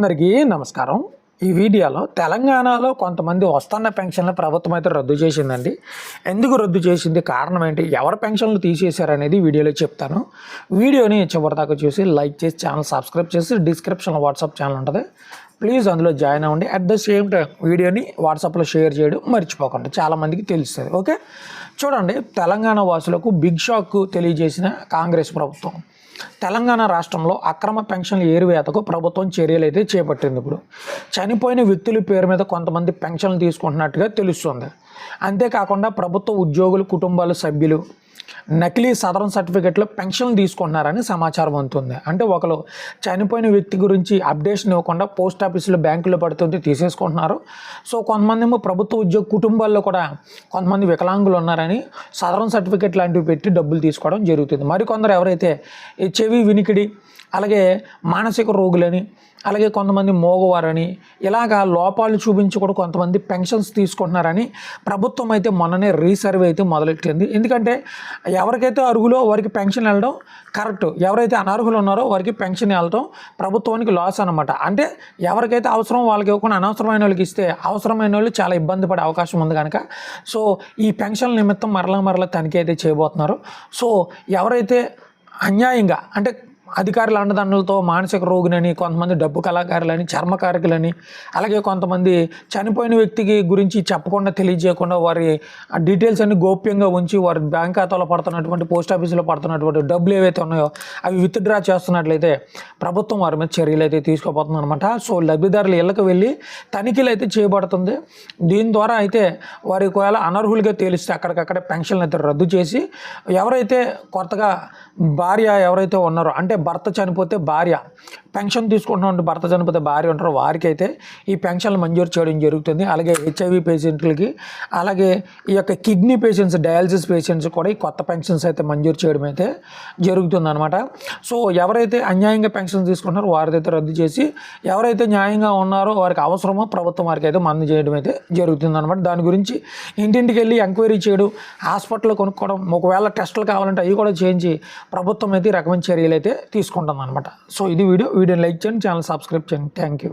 అందరికీ నమస్కారం. ఈ వీడియోలో తెలంగాణలో కొంతమంది వస్తున్న పెన్షన్లు ప్రభుత్వం అయితే రద్దు చేసిందండి. ఎందుకు రద్దు చేసింది? కారణం ఏంటి? ఎవరు పెన్షన్లు తీసేశారనేది వీడియోలో చెప్తాను. వీడియోని చివరిదాకా చూసి లైక్ చేసి ఛానల్ సబ్స్క్రైబ్ చేసి డిస్క్రిప్షన్లో వాట్సాప్ ఛానల్ ఉంటుంది. ప్లీజ్ అందులో జాయిన్ అవ్వండి. అట్ ద సేమ్ టైం వీడియోని వాట్సాప్లో షేర్ చేయడం మర్చిపోకండి. చాలామందికి తెలుస్తుంది. ఓకే చూడండి తెలంగాణ వాసులకు బిగ్ షాక్ తెలియజేసిన కాంగ్రెస్ ప్రభుత్వం. తెలంగాణ రాష్ట్రంలో అక్రమ పెన్షన్ల ఏరువేతకు ప్రభుత్వం చర్యలు అయితే చేపట్టింది ఇప్పుడు. చనిపోయిన వ్యక్తుల పేరు మీద కొంతమంది పెన్షన్లు తీసుకుంటున్నట్టుగా తెలుస్తుంది. అంతేకాకుండా ప్రభుత్వ ఉద్యోగులు కుటుంబాల సభ్యులు నకిలీ సదరన్ సర్టిఫికెట్లో పెన్షన్లు తీసుకుంటున్నారని సమాచారం అందుతుంది. అంటే ఒకరు చనిపోయిన వ్యక్తి గురించి అప్డేషన్ ఇవ్వకుండా పోస్ట్ ఆఫీసులో బ్యాంకులో పడుతుంది తీసేసుకుంటున్నారు. సో కొంతమంది ఏమో ప్రభుత్వ ఉద్యోగ కుటుంబాల్లో కూడా కొంతమంది వికలాంగులు ఉన్నారని సదరన్ సర్టిఫికెట్ లాంటివి పెట్టి డబ్బులు తీసుకోవడం జరుగుతుంది. మరికొందరు ఎవరైతే చెవి వినికిడి అలాగే మానసిక రోగులని అలాగే కొంతమంది మోగవారని ఇలాగా లోపాలు చూపించి కూడా కొంతమంది పెన్షన్స్ తీసుకుంటున్నారని ప్రభుత్వం అయితే మొన్ననే రీసర్వే అయితే మొదలెట్టింది. ఎందుకంటే ఎవరికైతే అర్హులో వారికి పెన్షన్ వెళ్ళడం కరెక్ట్. ఎవరైతే అనర్హులు ఉన్నారో వారికి పెన్షన్ వెళ్ళడం ప్రభుత్వానికి లాస్ అనమాట అంటే ఎవరికైతే అవసరం వాళ్ళకి ఇవ్వకుండా అనవసరమైన వాళ్ళకి ఇస్తే అవసరమైన వాళ్ళు చాలా ఇబ్బంది పడే అవకాశం ఉంది కనుక. సో ఈ పెన్షన్ నిమిత్తం మరలా మరలా తనిఖీ అయితే చేయబోతున్నారు. సో ఎవరైతే అన్యాయంగా అంటే అధికారుల అండదండలతో మానసిక రోగులని కొంతమంది డబ్బు కళాకారులని చర్మకారకులని అలాగే కొంతమంది చనిపోయిన వ్యక్తికి గురించి చెప్పకుండా తెలియజేయకుండా వారి ఆ డీటెయిల్స్ అన్ని గోప్యంగా ఉంచి వారి బ్యాంక్ ఖాతాలో పడుతున్నటువంటి పోస్ట్ ఆఫీసులో పడుతున్నటువంటి డబ్బులు ఏవైతే ఉన్నాయో అవి విత్డ్రా చేస్తున్నట్లయితే ప్రభుత్వం వారి మీద చర్యలు అయితే తీసుకోబోతుంది అనమాట సో లబ్ధిదారుల ఇళ్ళకి వెళ్ళి తనిఖీలు అయితే చేయబడుతుంది. దీని ద్వారా అయితే వారి ఒకవేళ అనర్హులుగా తేలిస్తే అక్కడికక్కడే పెన్షన్లు అయితే రద్దు చేసి ఎవరైతే కొత్తగా భార్య ఎవరైతే ఉన్నారో అంటే భర్త చనిపోతే భార్య. పెన్షన్ తీసుకుంటున్న భర్త చనిపోతే భార్య ఉంటారో వారికి అయితే ఈ పెన్షన్లు మంజూరు చేయడం జరుగుతుంది. అలాగే హెచ్ఐవి పేషెంట్లకి అలాగే ఈ యొక్క కిడ్నీ పేషెంట్స్ డయాలసిస్ పేషెంట్స్ కూడా ఈ కొత్త పెన్షన్స్ అయితే మంజూరు చేయడం అయితే జరుగుతుంది అనమాట సో ఎవరైతే అన్యాయంగా పెన్షన్ తీసుకుంటున్నారో వారిదైతే రద్దు చేసి ఎవరైతే న్యాయంగా ఉన్నారో వారికి అవసరమో ప్రభుత్వం వారికి అయితే మందు చేయడం అయితే జరుగుతుంది అనమాట దాని గురించి ఇంటింటికి వెళ్ళి ఎంక్వైరీ చేయడం హాస్పిటల్లో కొనుక్కోవడం ఒకవేళ టెస్టులు కావాలంటే అవి కూడా చేయించి ప్రభుత్వం అయితే రకమైన చర్యలు అయితే తీసుకుంటుంది అనమాట సో ఇది వీడియో వీడియోని లైక్ చేయండి ఛానల్ సబ్స్క్రైబ్ చేయండి థ్యాంక్ యూ